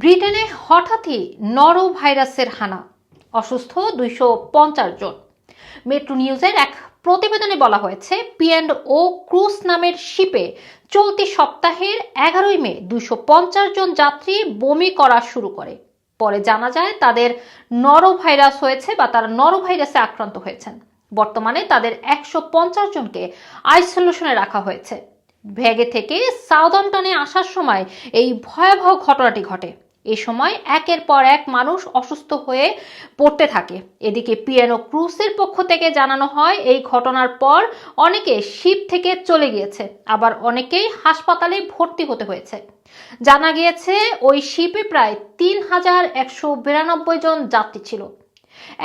ব্রিটেনে হঠাৎই নরো ভাইরাসের হানা। অসুস্থ দুইশো পঞ্চাশ জন। মেট্রো নিউজের এক প্রতিবেদনে বলা হয়েছে পিএন্ড ও ক্রুজ নামের শিপে চলতি সপ্তাহের এগারোই মে দুইশো পঞ্চাশ জন যাত্রী বমি করা শুরু করে। পরে জানা যায়, তাদের নরো ভাইরাস হয়েছে বা তারা নরো ভাইরাসে আক্রান্ত হয়েছেন। বর্তমানে তাদের একশো পঞ্চাশ জনকে আইসোলেশনে রাখা হয়েছে। ভ্যাগে থেকে সাউদাম্পটনে আসার সময় এই ভয়াবহ ঘটনাটি ঘটে। এই সময় একের পর এক মানুষ অসুস্থ হয়ে পড়তে থাকে। এদিকে পিয়ানো ক্রুসের পক্ষ থেকে জানানো হয়, এই ঘটনার পর অনেকে শিপ থেকে চলে গিয়েছে, আবার অনেকেই হাসপাতালে ভর্তি হতে হয়েছে। জানা গিয়েছে, ওই শিপে প্রায় তিন হাজার একশো বিরানব্বই জন যাত্রী ছিল।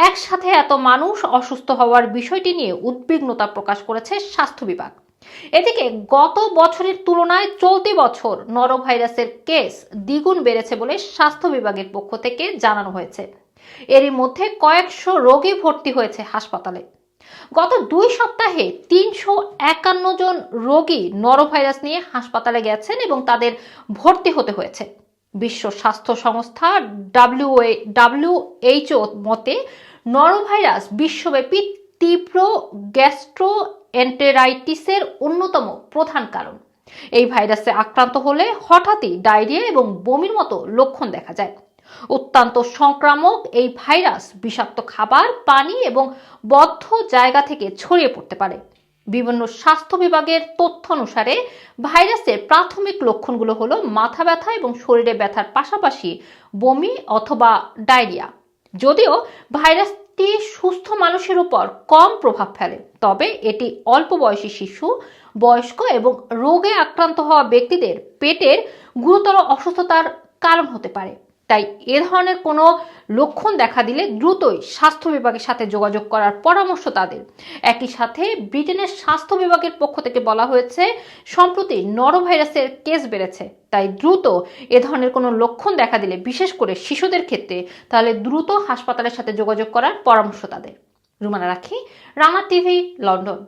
একসাথে এত মানুষ অসুস্থ হওয়ার বিষয়টি নিয়ে উদ্বিগ্নতা প্রকাশ করেছে স্বাস্থ্য বিভাগ। এদিকে গত বছরের তুলনায় চলতি বছর নরোভাইরাসের কেস দ্বিগুণ বেড়েছে বলে স্বাস্থ্য বিভাগের পক্ষ থেকে জানানো হয়েছে। এরই মধ্যে কয়েকশো রোগী ভর্তি হয়েছে হাসপাতালে। গত দুই সপ্তাহে তিনশো একান্ন জন রোগী নরোভাইরাস নিয়ে হাসপাতালে গেছেন এবং তাদের ভর্তি হতে হয়েছে। বিশ্ব স্বাস্থ্য সংস্থা ডাব্লিউ ডাব্লিউএইচও মতে নরোভাইরাস বিশ্বব্যাপী তীব্র গ্যাস্ট্রো এন্টেরাইটিসের অন্যতম প্রধান কারণ। এই ভাইরাসে আক্রান্ত হলে হঠাৎই ডায়রিয়া এবং বমির মতো লক্ষণ দেখা যায়। অত্যন্ত সংক্রামক এই ভাইরাস বিষাক্ত খাবার, পানি এবং বদ্ধ জায়গা থেকে ছড়িয়ে পড়তে পারে। বিভিন্ন স্বাস্থ্য বিভাগের তথ্য অনুসারে ভাইরাসের প্রাথমিক লক্ষণগুলো হলো মাথা ব্যথা এবং শরীরে ব্যথার পাশাপাশি বমি অথবা ডায়রিয়া। যদিও ভাইরাসটি সুস্থ মানুষের উপর কম প্রভাব ফেলে, তবে এটি অল্প বয়সী শিশু, বয়স্ক এবং রোগে আক্রান্ত হওয়া ব্যক্তিদের পেটের গুরুতর অসুস্থতার কারণ হতে পারে। তাই এ ধরনের কোনো লক্ষণ দেখা দিলে দ্রুতই স্বাস্থ্য বিভাগের সাথে যোগাযোগ করার পরামর্শ তাদের। একই সাথে ব্রিটেনের স্বাস্থ্য বিভাগের পক্ষ থেকে বলা হয়েছে, সম্প্রতি নরোভাইরাসের কেস বেড়েছে, তাই দ্রুত এ ধরনের কোনো লক্ষণ দেখা দিলে, বিশেষ করে শিশুদের ক্ষেত্রে, তাহলে দ্রুত হাসপাতালের সাথে যোগাযোগ করার পরামর্শ তাদের। রুমানা রাখি, রানা টিভি, লন্ডন।